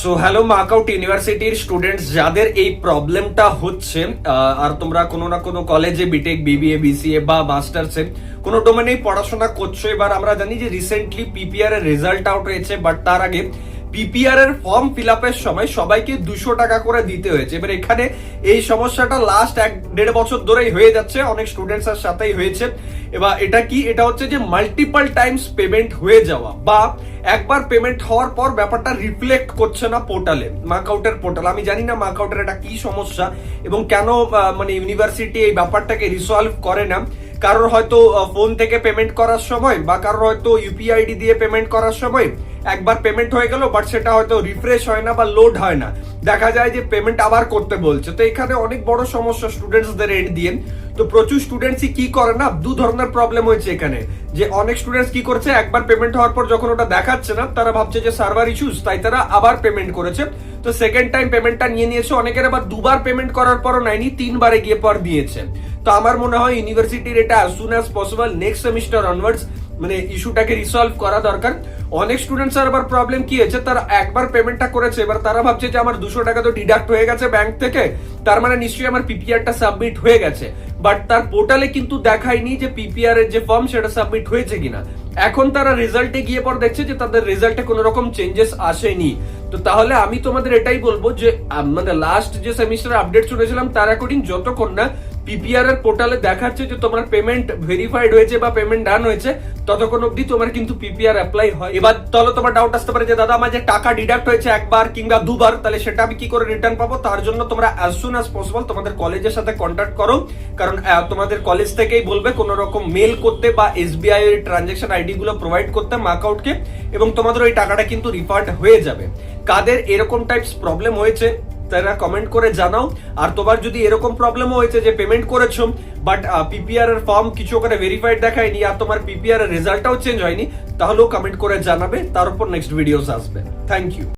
So hello মাকআউট ইউনিভার্সিটির students যাদের এই প্রবলেমটা হচ্ছে আর তোমরা কোনো না কোনো কলেজে বিটেক বিবিএ বিসিএ বা মাস্টার্সে কোনো ডোমেনেই পড়াশোনা করছ, এবার আমরা জানি যে রিসেন্টলি পিপিআর এর রেজাল্ট আউট হয়েছে বাট তার আগে পিপিআর এর ফর্ম ফিল আপের সময় সবাইকে দুশো টাকা করে দিতে হয়েছে। এবার এখানে এই সমস্যাটা লাস্ট এক দেড় বছর ধরেই হয়ে যাচ্ছে। অনেক স্টুডেন্টস এর সাথেই হয়েছে। এবার এটা কি? এটা হচ্ছে যে মাল্টিপল টাইমস পেমেন্ট হয়ে যাওয়া বা একবার পেমেন্ট হওয়ার পর ব্যাপারটা রিফ্লেক্ট করছে না পোর্টালে মার্কআউটের পোর্টাল আমি জানি না মার্কআউটের এটা কি সমস্যা এবং কেন মানে ইউনিভার্সিটি এই ব্যাপারটাকে রিসলভ করে না। কারোর হয়তো ফোন থেকে পেমেন্ট করার সময় বা কারোর হয়তো ইউপিআইডি দিয়ে পেমেন্ট করার সময় একবার পেমেন্ট হয়ে গেল বাট সেটা হয়তো রিফ্রেশ হয় না বা লোড হয় না। দেখা যায় যে পেমেন্ট আবার করতে বলছে। তো এখানে অনেক বড় সমস্যা স্টুডেন্টসদের এন্ড দিয়ে। তো প্রচুর স্টুডেন্টসই কি করে না? দু ধরনের প্রবলেম হয়েছে এখানে। যে অনেক স্টুডেন্টস কি করছে? একবার পেমেন্ট হওয়ার পর যখন ওটা দেখাচ্ছে না, তারা ভাবছে যে সার্ভার ইস্যুস তাই তারা আবার পেমেন্ট করেছে। তো সেকেন্ড টাইম পেমেন্টটা নিয়ে নিয়েছে। অনেকের আবার দুবার পেমেন্ট করার পরও নেয়নি, তিনবারে গিয়ে পর দিয়েছে। তো আমার মনে হয় ইউনিভার্সিটির এটা as soon as possible next semester onwards মানে ইস্যুটাকে রিসলভ করা দরকার। অনেক স্টুডেন্টস আবার প্রবলেম কি হয়েছে? তারা একবার পেমেন্টটা করেছে, এবার তারা ভাবছে যে আমার দুশো টাকা তো ডিডাক্ট হয়ে গেছে ব্যাংক থেকে, তার মানে নিশ্চয়ই আমার পিপিআরটা সাবমিট হয়ে গেছে। বাট তার পোর্টালে কিন্তু দেখায়নি যে পিপিআর এর যে ফর্ম সেটা সাবমিট হয়েছে কিনা। এখন তারা রেজাল্টে গিয়ে পর দেখছে যে তাদের রেজাল্টে কোনো রকম চেঞ্জেস আসেনি। তো তাহলে আমি তোমাদের এটাই বলব যে মানে লাস্ট যে সেমিস্টার আপডেট শুনেছিলাম, তার অ্যাকর্ডিং যতক্ষণ না পিপিআর এর পোর্টালে দেখাচ্ছে যে তোমার পেমেন্ট ভেরিফাইড হয়েছে বা পেমেন্ট ডান হয়েছে, ততক্ষণ অবধি তোমার কিন্তু পিপিআর অ্যাপ্লাই হয়। এবার তাহলে তোমার ডাউট আসতে পারে যে, দাদা, আমার যে টাকা ডিডাক্ট হয়েছে একবার কিংবা দুবার, তাহলে সেটা আমি কি করে রিটার্ন পাবো? তার জন্য তোমরা অ্যাজ সুন অ্যাজ পসিবল তোমাদের কলেজের সাথে কন্ট্যাক্ট করো। কারণ তোমাদের কলেজ থেকেই বলবে কোনো রকম মেল করতে বা এসবিআই এর ট্রানজেকশন আইডি গুলো প্রোভাইড করতে মার্কআউটকে এবং তোমাদের ওই টাকাটা কিন্তু রিফান্ড হয়ে যাবে। কাদের এরকম টাইপস প্রবলেম হয়েছে তারা কমেন্ট করে জানাও। আর তোমার যদি এরকম প্রবলেমও হয়েছে যে পেমেন্ট করেছ বাট পিপিআর এর ফর্ম কিছু ওখানে ভেরিফাইড দেখায়নি আর তোমার পিপিআর এর রেজাল্টটাও চেঞ্জ হয়নি, তাহলেও কমেন্ট করে জানাবে, তার উপর নেক্সট ভিডিওস আসবে। Thank you